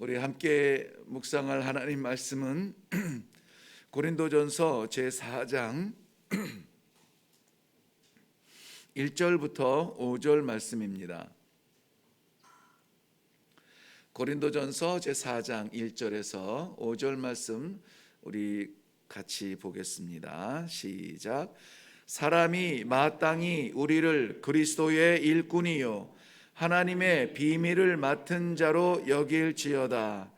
우리 함께 묵상할 하나님 말씀은 고린도전서 제 4장 1절부터 5절 말씀입니다. 고린도전서 제 4장 1절에서 5절 말씀 우리 같이 보겠습니다. 시작. 사람이 마땅히 우리를 그리스도의 일꾼이요 하나님의 비밀을 맡은 자로 여길지어다.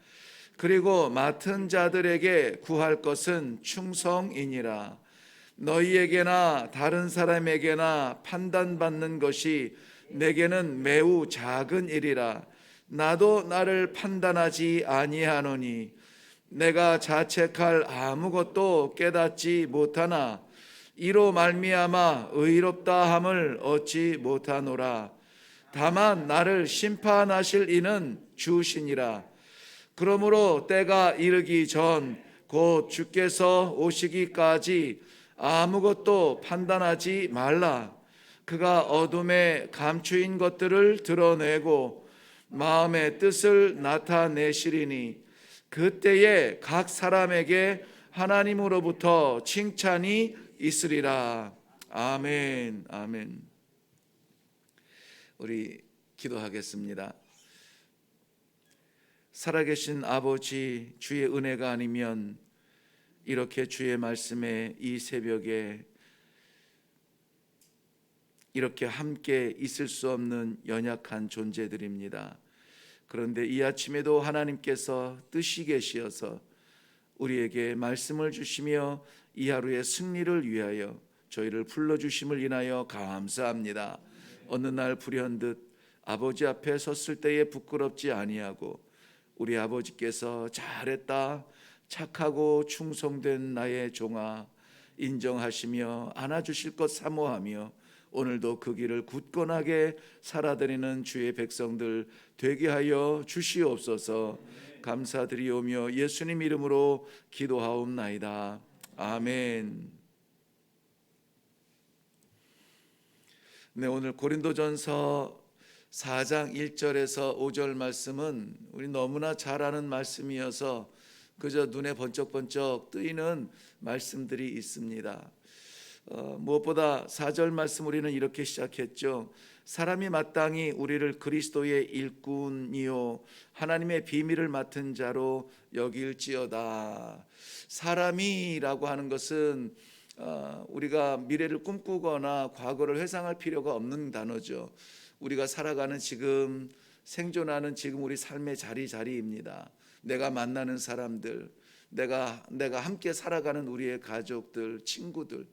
그리고 맡은 자들에게 구할 것은 충성이니라. 너희에게나 다른 사람에게나 판단받는 것이 내게는 매우 작은 일이라. 나도 나를 판단하지 아니하노니 내가 자책할 아무것도 깨닫지 못하나 이로 말미암아 의롭다 함을 얻지 못하노라. 다만 나를 심판하실 이는 주시니라. 그러므로 때가 이르기 전 곧 주께서 오시기까지 아무것도 판단하지 말라. 그가 어둠에 감추인 것들을 드러내고 마음의 뜻을 나타내시리니 그때에 각 사람에게 하나님으로부터 칭찬이 있으리라. 아멘. 아멘. 우리 기도하겠습니다. 살아계신 아버지 주의 은혜가 아니면 이렇게 주의 말씀에 이 새벽에 이렇게 함께 있을 수 없는 연약한 존재들입니다. 그런데 이 아침에도 하나님께서 뜻이 계시어서 우리에게 말씀을 주시며 이 하루의 승리를 위하여 저희를 불러주심을 인하여 감사합니다. 어느 날 불현듯 아버지 앞에 섰을 때에 부끄럽지 아니하고 우리 아버지께서 잘했다 착하고 충성된 나의 종아 인정하시며 안아주실 것 사모하며 오늘도 그 길을 굳건하게 살아드리는 주의 백성들 되게 하여 주시옵소서. 감사드리오며 예수님 이름으로 기도하옵나이다. 아멘 네 오늘 고린도전서 4장 1절에서 5절 말씀은 우리 너무나 잘 아는 말씀이어서 그저 눈에 번쩍번쩍 뜨이는 말씀들이 있습니다. 어, 무엇보다 4절 말씀 우리는 이렇게 시작했죠. 사람이 마땅히 우리를 그리스도의 일꾼이요 하나님의 비밀을 맡은 자로 여길지어다. 사람이라고 하는 것은 어, 우리가 미래를 꿈꾸거나 과거를 회상할 필요가 없는 단어죠. 우리가 살아가는 지금 생존하는 지금 우리 삶의 자리 자리입니다. 내가 만나는 사람들, 내가 내가 함께 살아가는 우리의 가족들, 친구들.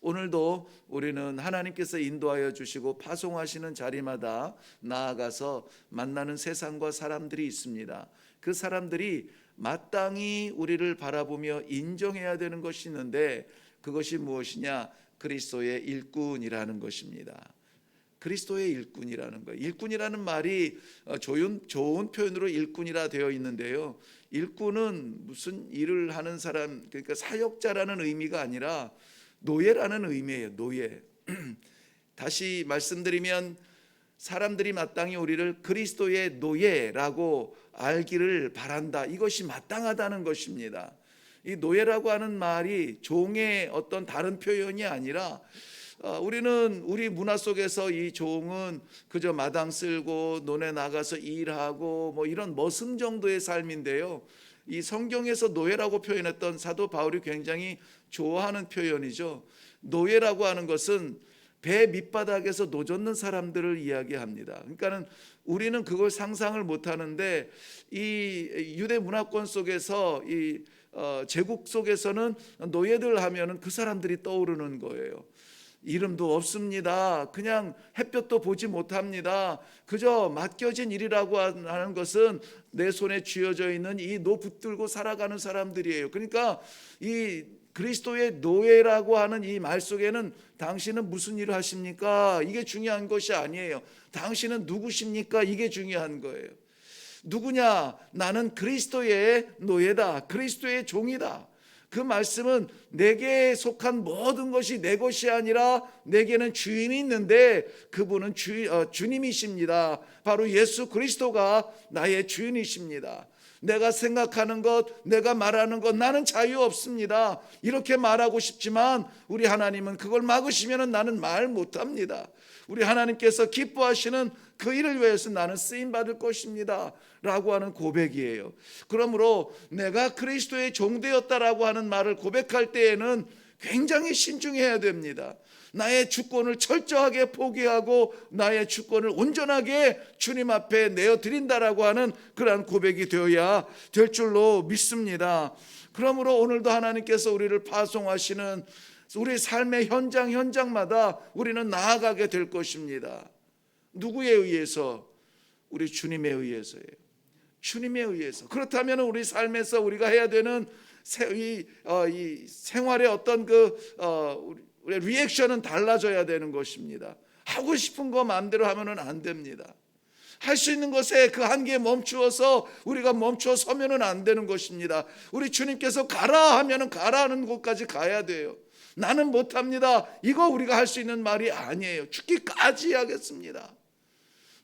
오늘도 우리는 하나님께서 인도하여 주시고 파송하시는 자리마다 나아가서 만나는 세상과 사람들이 있습니다. 그 사람들이 마땅히 우리를 바라보며 인정해야 되는 것이 있는데 그것이 무엇이냐? 그리스도의 일꾼이라는 것입니다. 그리스도의 일꾼이라는 거예요. 일꾼이라는 말이 어, 좋은, 좋은 표현으로 일꾼이라 되어 있는데요. 일꾼은 무슨 일을 하는 사람, 그러니까 사역자라는 의미가 아니라 노예라는 의미예요. 노예. 다시 말씀드리면 사람들이 마땅히 우리를 그리스도의 노예라고 알기를 바란다. 이것이 마땅하다는 것입니다. 이 노예라고 하는 말이 종의 어떤 다른 표현이 아니라 어, 우리는 우리 문화 속에서 이 종은 그저 마당 쓸고 논에 나가서 일하고 뭐 이런 머슴 정도의 삶인데요. 이 성경에서 노예라고 표현했던 사도 바울이 굉장히 좋아하는 표현이죠. 노예라고 하는 것은 배 밑바닥에서 노젓는 사람들을 이야기합니다. 그러니까는 우리는 그걸 상상을 못 하는데 이 유대 문화권 속에서 이 어, 제국 속에서는 노예들 하면은 그 사람들이 떠오르는 거예요. 이름도 없습니다. 그냥 햇볕도 보지 못합니다. 그저 맡겨진 일이라고 하는 것은 내 손에 쥐어져 있는 이 노 붙들고 살아가는 사람들이에요. 그러니까 이 그리스도의 노예라고 하는 이 말 속에는 당신은 무슨 일을 하십니까? 이게 중요한 것이 아니에요. 당신은 누구십니까? 이게 중요한 거예요. 누구냐? 나는 그리스도의 노예다. 그리스도의 종이다. 그 말씀은 내게 속한 모든 것이 내 것이 아니라 내게는 주인이 있는데 그분은 주, 어, 주님이십니다. 바로 예수 그리스도가 나의 주인이십니다. 내가 생각하는 것, 내가 말하는 것, 나는 자유 없습니다. 이렇게 말하고 싶지만 우리 하나님은 그걸 막으시면 나는 말 못합니다. 우리 하나님께서 기뻐하시는 그 일을 위해서 나는 쓰임 받을 것입니다. 라고 하는 고백이에요. 그러므로 내가 그리스도의 종되었다라고 하는 말을 고백할 때에는 굉장히 신중해야 됩니다. 나의 주권을 철저하게 포기하고 나의 주권을 온전하게 주님 앞에 내어 드린다라고 하는 그러한 고백이 되어야 될 줄로 믿습니다. 그러므로 오늘도 하나님께서 우리를 파송하시는 우리 삶의 현장 현장마다 우리는 나아가게 될 것입니다. 누구에 의해서? 우리 주님에 의해서예요. 주님에 의해서. 그렇다면 우리 삶에서 우리가 해야 되는 세, 이, 어, 이 생활의 어떤 그 어, 우리, 리액션은 달라져야 되는 것입니다. 하고 싶은 거 마음대로 하면은 안 됩니다. 할 수 있는 것에 그 한계에 멈추어서 우리가 멈춰 서면은 안 되는 것입니다. 우리 주님께서 가라 하면은 가라 하는 곳까지 가야 돼요. 나는 못합니다. 이거 우리가 할 수 있는 말이 아니에요. 죽기까지 하겠습니다.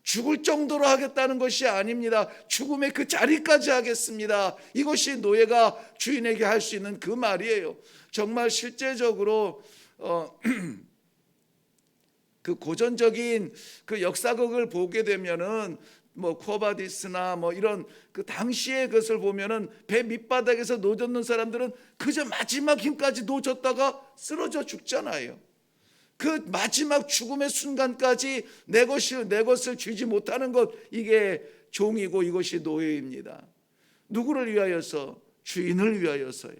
죽을 정도로 하겠다는 것이 아닙니다. 죽음의 그 자리까지 하겠습니다. 이것이 노예가 주인에게 할 수 있는 그 말이에요. 정말 실제적으로 어, 그 고전적인 그 역사극을 보게 되면은 뭐 코바디스나 뭐 이런 그 당시의 것을 보면은 배 밑바닥에서 노젓는 사람들은 그저 마지막 힘까지 노졌다가 쓰러져 죽잖아요. 그 마지막 죽음의 순간까지 내 것이 내 것을 쥐지 못하는 것 이게 종이고 이것이 노예입니다. 누구를 위하여서 주인을 위하여서요.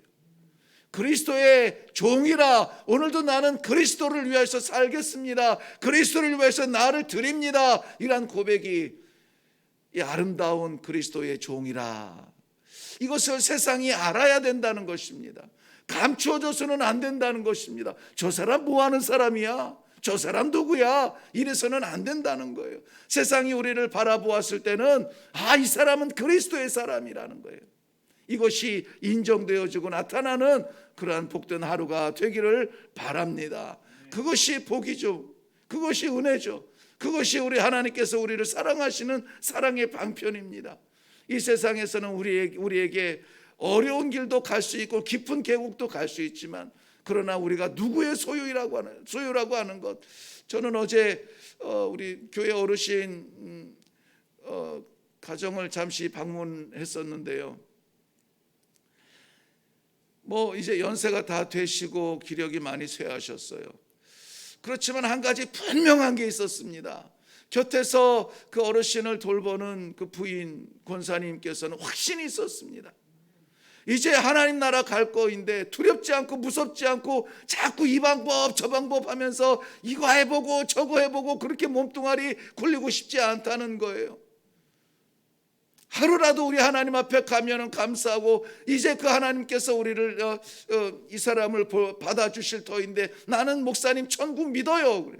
그리스도의 종이라 오늘도 나는 그리스도를 위해서 살겠습니다. 그리스도를 위해서 나를 드립니다. 이란 고백이 이 아름다운 그리스도의 종이라. 이것을 세상이 알아야 된다는 것입니다. 감추어져서는 안 된다는 것입니다. 저 사람 뭐 하는 사람이야? 저 사람 누구야? 이래서는 안 된다는 거예요. 세상이 우리를 바라보았을 때는 아, 이 사람은 그리스도의 사람이라는 거예요. 이것이 인정되어지고 나타나는 그러한 복된 하루가 되기를 바랍니다. 그것이 복이죠. 그것이 은혜죠. 그것이 우리 하나님께서 우리를 사랑하시는 사랑의 방편입니다. 이 세상에서는 우리에게, 우리에게 어려운 길도 갈 수 있고 깊은 계곡도 갈 수 있지만 그러나 우리가 누구의 소유라고 하는 소유라고 하는 것 저는 어제 어, 우리 교회 어르신 음, 어, 가정을 잠시 방문했었는데요. 뭐 이제 연세가 다 되시고 기력이 많이 쇠하셨어요. 그렇지만 한 가지 분명한 게 있었습니다. 곁에서 그 어르신을 돌보는 그 부인 권사님께서는 확신이 있었습니다. 이제 하나님 나라 갈 거인데 두렵지 않고 무섭지 않고 자꾸 이 방법 저 방법 하면서 이거 해보고 저거 해보고 그렇게 몸뚱아리 굴리고 싶지 않다는 거예요. 하루라도 우리 하나님 앞에 가면은 감사하고 이제 그 하나님께서 우리를 어, 어, 이 사람을 받아 주실 터인데 나는 목사님 천국 믿어요.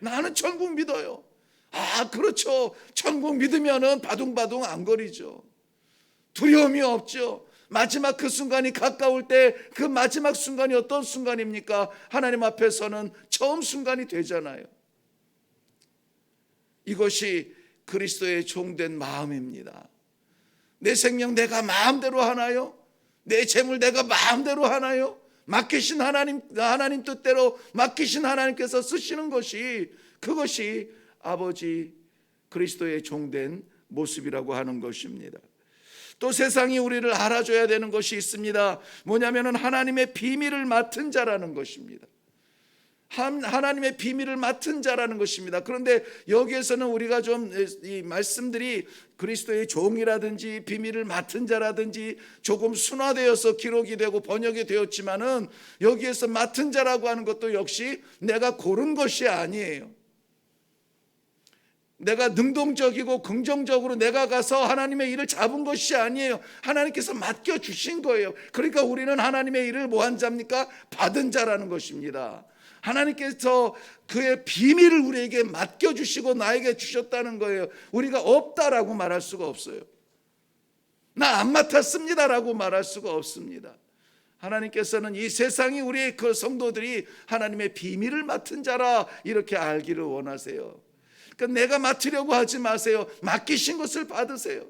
나는 천국 믿어요. 아 그렇죠. 천국 믿으면은 바둥바둥 안 거리죠. 두려움이 없죠. 마지막 그 순간이 가까울 때 그 마지막 순간이 어떤 순간입니까? 하나님 앞에서는 처음 순간이 되잖아요. 이것이 그리스도의 종된 마음입니다. 내 생명 내가 마음대로 하나요? 내 재물 내가 마음대로 하나요? 맡기신 하나님 하나님 뜻대로 맡기신 하나님께서 쓰시는 것이 그것이 아버지 그리스도의 종된 모습이라고 하는 것입니다. 또 세상이 우리를 알아줘야 되는 것이 있습니다. 뭐냐면은 하나님의 비밀을 맡은 자라는 것입니다. 하나님의 비밀을 맡은 자라는 것입니다. 그런데 여기에서는 우리가 좀 이 말씀들이 그리스도의 종이라든지 비밀을 맡은 자라든지 조금 순화되어서 기록이 되고 번역이 되었지만은 여기에서 맡은 자라고 하는 것도 역시 내가 고른 것이 아니에요. 내가 능동적이고 긍정적으로 내가 가서 하나님의 일을 잡은 것이 아니에요. 하나님께서 맡겨 주신 거예요. 그러니까 우리는 하나님의 일을 뭐한 자입니까? 받은 자라는 것입니다. 하나님께서 그의 비밀을 우리에게 맡겨 주시고 나에게 주셨다는 거예요. 우리가 없다라고 말할 수가 없어요. 나 안 맡았습니다라고 말할 수가 없습니다. 하나님께서는 이 세상이 우리의 그 성도들이 하나님의 비밀을 맡은 자라 이렇게 알기를 원하세요. 그러니까 내가 맡으려고 하지 마세요. 맡기신 것을 받으세요.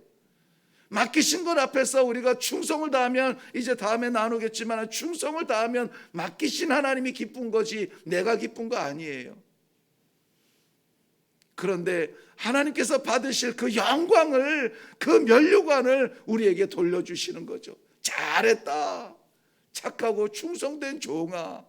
맡기신 것 앞에서 우리가 충성을 다하면 이제 다음에 나누겠지만 충성을 다하면 맡기신 하나님이 기쁜 거지 내가 기쁜 거 아니에요. 그런데 하나님께서 받으실 그 영광을 그 면류관을 우리에게 돌려주시는 거죠. 잘했다. 착하고 충성된 종아.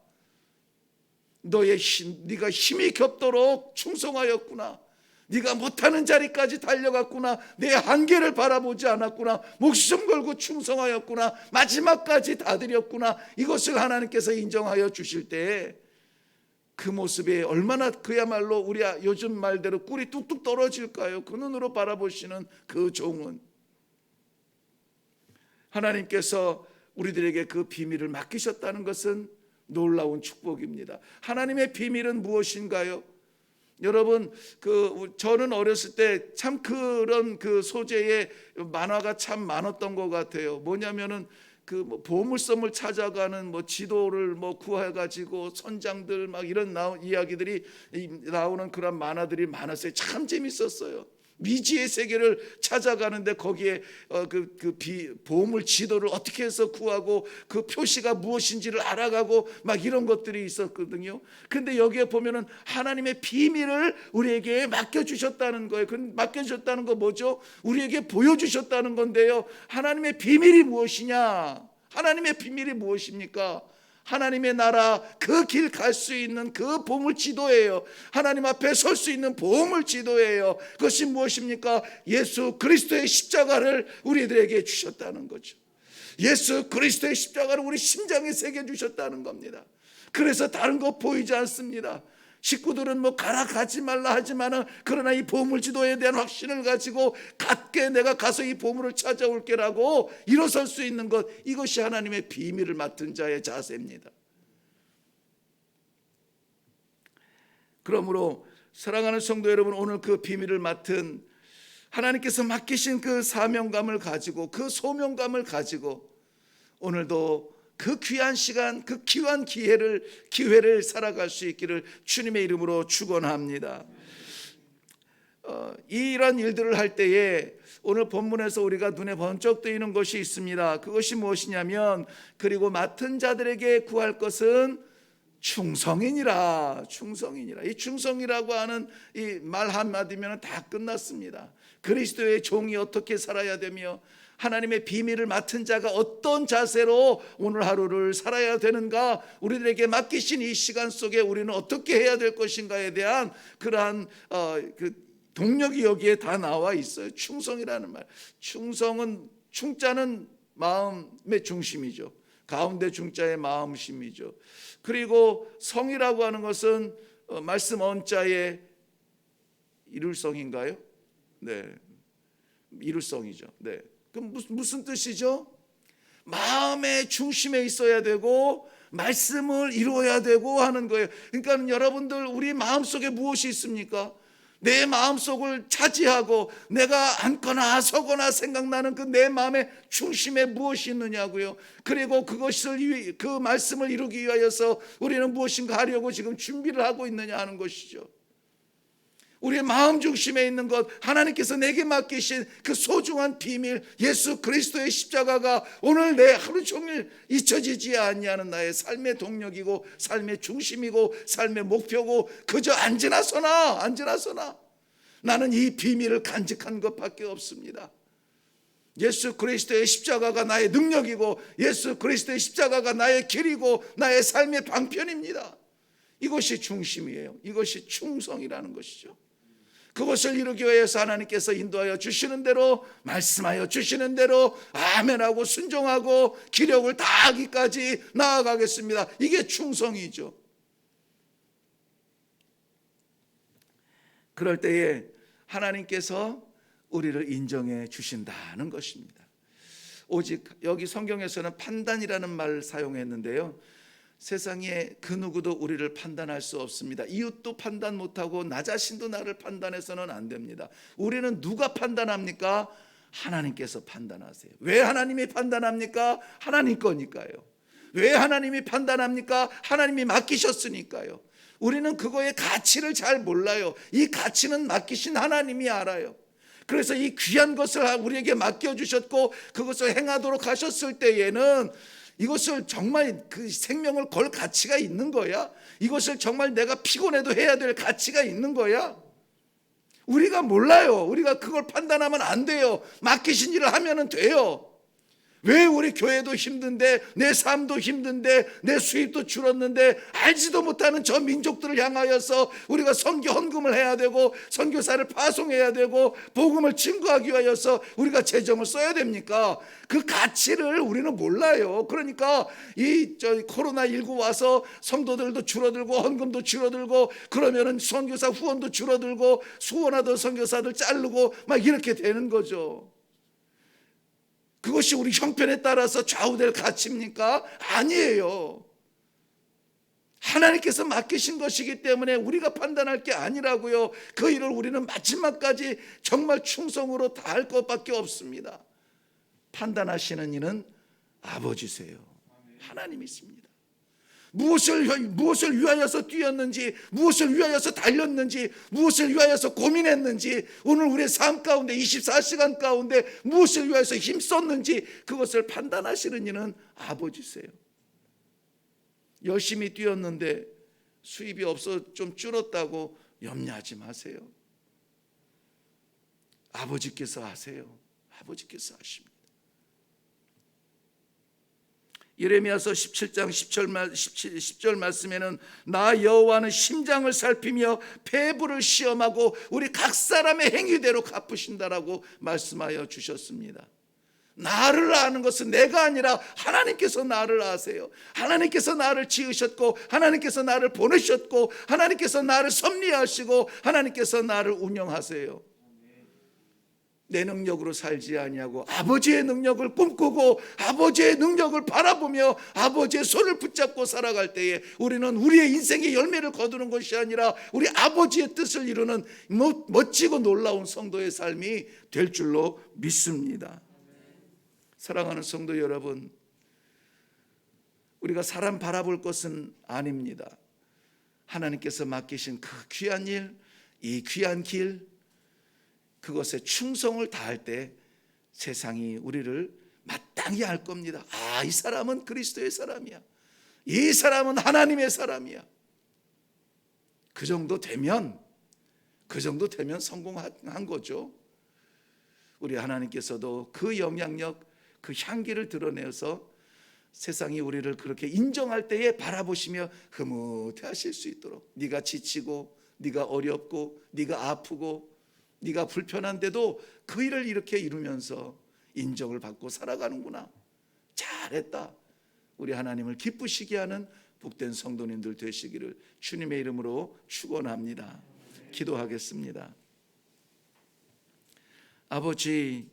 너의 힘, 네가 힘이 겹도록 충성하였구나. 네가 못하는 자리까지 달려갔구나. 내 한계를 바라보지 않았구나. 목숨 걸고 충성하였구나. 마지막까지 다 드렸구나. 이것을 하나님께서 인정하여 주실 때그 모습에 얼마나 그야말로 우리 요즘 말대로 꿀이 뚝뚝 떨어질까요? 그 눈으로 바라보시는 그 종은 하나님께서 우리들에게 그 비밀을 맡기셨다는 것은 놀라운 축복입니다. 하나님의 비밀은 무엇인가요? 여러분 그 저는 어렸을 때 참 그런 그 소재의 만화가 참 많았던 것 같아요. 뭐냐면은 그 뭐 보물섬을 찾아가는 뭐 지도를 뭐 구해 가지고 선장들 막 이런 나오, 이야기들이 이- 나오는 그런 만화들이 많았어요. 참 재밌었어요. 미지의 세계를 찾아가는데 거기에 어, 그, 그 비, 보물 지도를 어떻게 해서 구하고 그 표시가 무엇인지를 알아가고 막 이런 것들이 있었거든요. 근데 여기에 보면은 하나님의 비밀을 우리에게 맡겨주셨다는 거예요. 그 맡겨주셨다는 거 뭐죠? 우리에게 보여주셨다는 건데요. 하나님의 비밀이 무엇이냐? 하나님의 비밀이 무엇입니까? 하나님의 나라 그 길 갈 수 있는 그 보물 지도예요. 하나님 앞에 설 수 있는 보물 지도예요. 그것이 무엇입니까? 예수 그리스도의 십자가를 우리들에게 주셨다는 거죠. 예수 그리스도의 십자가를 우리 심장에 새겨 주셨다는 겁니다. 그래서 다른 거 보이지 않습니다. 식구들은 뭐 가라 가지 말라 하지만은 그러나 이 보물 지도에 대한 확신을 가지고 갖게 내가 가서 이 보물을 찾아올게라고 일어설 수 있는 것 이것이 하나님의 비밀을 맡은 자의 자세입니다. 그러므로 사랑하는 성도 여러분 오늘 그 비밀을 맡은 하나님께서 맡기신 그 사명감을 가지고 그 소명감을 가지고 오늘도 그 귀한 시간, 그 귀한 기회를 기회를 살아갈 수 있기를 주님의 이름으로 축원합니다. 어, 이런 일들을 할 때에 오늘 본문에서 우리가 눈에 번쩍 뜨이는 것이 있습니다. 그것이 무엇이냐면 그리고 맡은 자들에게 구할 것은 충성이니라 충성이니라 이 충성이라고 하는 이 말 한마디면 다 끝났습니다. 그리스도의 종이 어떻게 살아야 되며 하나님의 비밀을 맡은 자가 어떤 자세로 오늘 하루를 살아야 되는가 우리들에게 맡기신 이 시간 속에 우리는 어떻게 해야 될 것인가에 대한 그러한 어, 그 동력이 여기에 다 나와 있어요. 충성이라는 말. 충성은 충자는 마음의 중심이죠. 가운데 중자의 마음심이죠. 그리고 성이라고 하는 것은 어, 말씀 언자의 이룰성인가요? 네. 이룰성이죠. 네. 그럼 무슨, 무슨 뜻이죠? 마음의 중심에 있어야 되고 말씀을 이루어야 되고 하는 거예요. 그러니까 여러분들 우리 마음속에 무엇이 있습니까? 내 마음속을 차지하고 내가 앉거나 서거나 생각나는 그 내 마음의 중심에 무엇이 있느냐고요. 그리고 그것을 위- 그 말씀을 이루기 위하여서 우리는 무엇인가 하려고 지금 준비를 하고 있느냐 하는 것이죠. 우리의 마음 중심에 있는 것 하나님께서 내게 맡기신 그 소중한 비밀 예수 그리스도의 십자가가 오늘 내 하루 종일 잊혀지지 않냐는 나의 삶의 동력이고 삶의 중심이고 삶의 목표고 그저 앉으나 서나 앉으나 서나 나는 이 비밀을 간직한 것밖에 없습니다. 예수 그리스도의 십자가가 나의 능력이고 예수 그리스도의 십자가가 나의 길이고 나의 삶의 방편입니다. 이것이 중심이에요. 이것이 충성이라는 것이죠. 그것을 이루기 위해서 하나님께서 인도하여 주시는 대로 말씀하여 주시는 대로 아멘하고 순종하고 기력을 다하기까지 나아가겠습니다. 이게 충성이죠. 그럴 때에 하나님께서 우리를 인정해 주신다는 것입니다. 오직 여기 성경에서는 판단이라는 말을 사용했는데요. 세상에 그 누구도 우리를 판단할 수 없습니다. 이웃도 판단 못하고 나 자신도 나를 판단해서는 안 됩니다. 우리는 누가 판단합니까? 하나님께서 판단하세요. 왜 하나님이 판단합니까? 하나님 거니까요. 왜 하나님이 판단합니까? 하나님이 맡기셨으니까요. 우리는 그거의 가치를 잘 몰라요. 이 가치는 맡기신 하나님이 알아요. 그래서 이 귀한 것을 우리에게 맡겨주셨고 그것을 행하도록 하셨을 때에는 이것을 정말 그 생명을 걸 가치가 있는 거야? 이것을 정말 내가 피곤해도 해야 될 가치가 있는 거야? 우리가 몰라요. 우리가 그걸 판단하면 안 돼요. 맡기신 일을 하면 돼요. 왜 우리 교회도 힘든데 내 삶도 힘든데 내 수입도 줄었는데 알지도 못하는 저 민족들을 향하여서 우리가 선교 헌금을 해야 되고 선교사를 파송해야 되고 복음을 증거하기 위하여서 우리가 재정을 써야 됩니까? 그 가치를 우리는 몰라요. 그러니까 이 저 코로나 19 와서 성도들도 줄어들고 헌금도 줄어들고 그러면은 선교사 후원도 줄어들고 수원하던 선교사들 자르고 막 이렇게 되는 거죠. 그것이 우리 형편에 따라서 좌우될 가치입니까? 아니에요. 하나님께서 맡기신 것이기 때문에 우리가 판단할 게 아니라고요. 그 일을 우리는 마지막까지 정말 충성으로 다 할 것밖에 없습니다. 판단하시는 이는 아버지세요. 하나님이십니다. 무엇을 무엇을 위하여서 뛰었는지, 무엇을 위하여서 달렸는지, 무엇을 위하여서 고민했는지, 오늘 우리의 삶 가운데 24시간 가운데 무엇을 위하여서 힘썼는지 그것을 판단하시는 이는 아버지세요. 열심히 뛰었는데 수입이 없어 좀 줄었다고 염려하지 마세요. 아버지께서 하세요. 아버지께서 하십니다. 예레미야서 17장 10절, 말, 17, 10절 말씀에는 나 여호와는 심장을 살피며 폐부를 시험하고 우리 각 사람의 행위대로 갚으신다라고 말씀하여 주셨습니다. 나를 아는 것은 내가 아니라 하나님께서 나를 아세요. 하나님께서 나를 지으셨고 하나님께서 나를 보내셨고 하나님께서 나를 섭리하시고 하나님께서 나를 운영하세요. 내 능력으로 살지 아니하고 아버지의 능력을 꿈꾸고 아버지의 능력을 바라보며 아버지의 손을 붙잡고 살아갈 때에 우리는 우리의 인생의 열매를 거두는 것이 아니라 우리 아버지의 뜻을 이루는 멋지고 놀라운 성도의 삶이 될 줄로 믿습니다. 사랑하는 성도 여러분, 우리가 사람 바라볼 것은 아닙니다. 하나님께서 맡기신 그 귀한 일, 이 귀한 길, 그것에 충성을 다할 때 세상이 우리를 마땅히 알 겁니다. 아, 이 사람은 그리스도의 사람이야. 이 사람은 하나님의 사람이야. 그 정도 되면 그 정도 되면 성공한 거죠. 우리 하나님께서도 그 영향력, 그 향기를 드러내서 세상이 우리를 그렇게 인정할 때에 바라보시며 흐뭇해 하실 수 있도록 네가 지치고 네가 어렵고 네가 아프고 네가 불편한데도 그 일을 이렇게 이루면서 인정을 받고 살아가는구나. 잘했다. 우리 하나님을 기쁘시게 하는 복된 성도님들 되시기를 주님의 이름으로 축원합니다. 기도하겠습니다. 아버지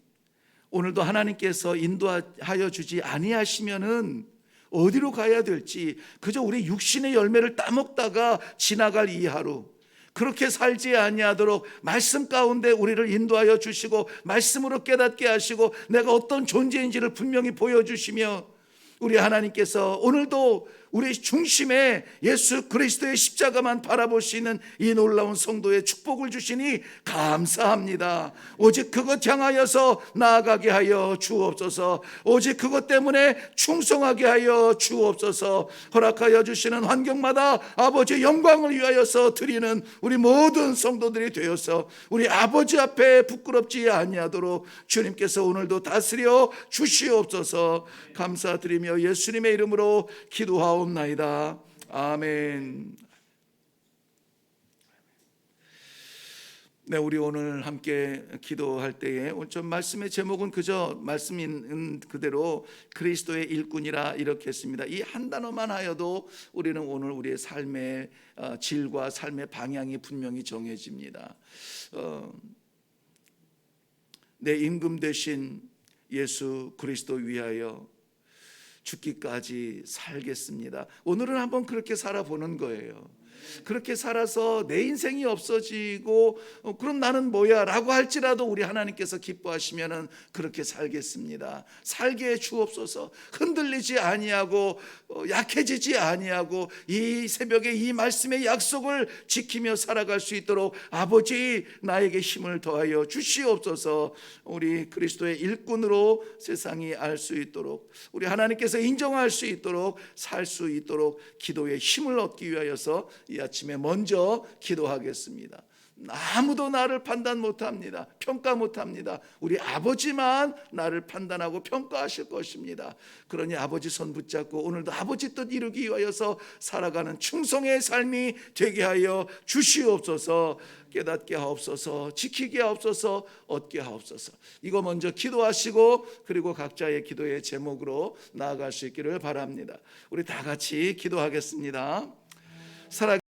오늘도 하나님께서 인도하여 주지 아니하시면은 어디로 가야 될지 그저 우리 육신의 열매를 따먹다가 지나갈 이 하루 그렇게 살지 아니하도록 말씀 가운데 우리를 인도하여 주시고 말씀으로 깨닫게 하시고 내가 어떤 존재인지를 분명히 보여주시며 우리 하나님께서 오늘도 우리 중심에 예수 그리스도의 십자가만 바라볼 수 있는 이 놀라운 성도의 축복을 주시니 감사합니다. 오직 그것 향하여서 나아가게 하여 주옵소서. 오직 그것 때문에 충성하게 하여 주옵소서. 허락하여 주시는 환경마다 아버지 영광을 위하여서 드리는 우리 모든 성도들이 되어서 우리 아버지 앞에 부끄럽지 아니하도록 주님께서 오늘도 다스려 주시옵소서. 감사드리며 예수님의 이름으로 기도하옵 기도하옵나이다. 아멘. 네, 우리 오늘 함께 기도할 때에 좀 말씀의 제목은 그저 말씀인 그대로 그리스도의 일꾼이라 이렇게 했습니다. 이 한 단어만 하여도 우리는 오늘 우리의 삶의 어, 질과 삶의 방향이 분명히 정해집니다. 어, 내 임금 대신 예수 그리스도 위하여 죽기까지 살겠습니다. 오늘은 한번 그렇게 살아보는 거예요. 그렇게 살아서 내 인생이 없어지고 어, 그럼 나는 뭐야라고 할지라도 우리 하나님께서 기뻐하시면은 그렇게 살겠습니다. 살게 해 주옵소서. 흔들리지 아니하고 어, 약해지지 아니하고 이 새벽에 이 말씀의 약속을 지키며 살아갈 수 있도록 아버지 나에게 힘을 더하여 주시옵소서. 우리 그리스도의 일꾼으로 세상이 알 수 있도록 우리 하나님께서 인정할 수 있도록 살 수 있도록 기도의 힘을 얻기 위하여서 이 아침에 먼저 기도하겠습니다. 아무도 나를 판단 못합니다. 평가 못합니다. 우리 아버지만 나를 판단하고 평가하실 것입니다. 그러니 아버지 손 붙잡고 오늘도 아버지 뜻 이루기 위하여서 살아가는 충성의 삶이 되게 하여 주시옵소서. 깨닫게 하옵소서. 지키게 하옵소서. 얻게 하옵소서. 이거 먼저 기도하시고 그리고 각자의 기도의 제목으로 나아갈 수 있기를 바랍니다. 우리 다 같이 기도하겠습니다. 살아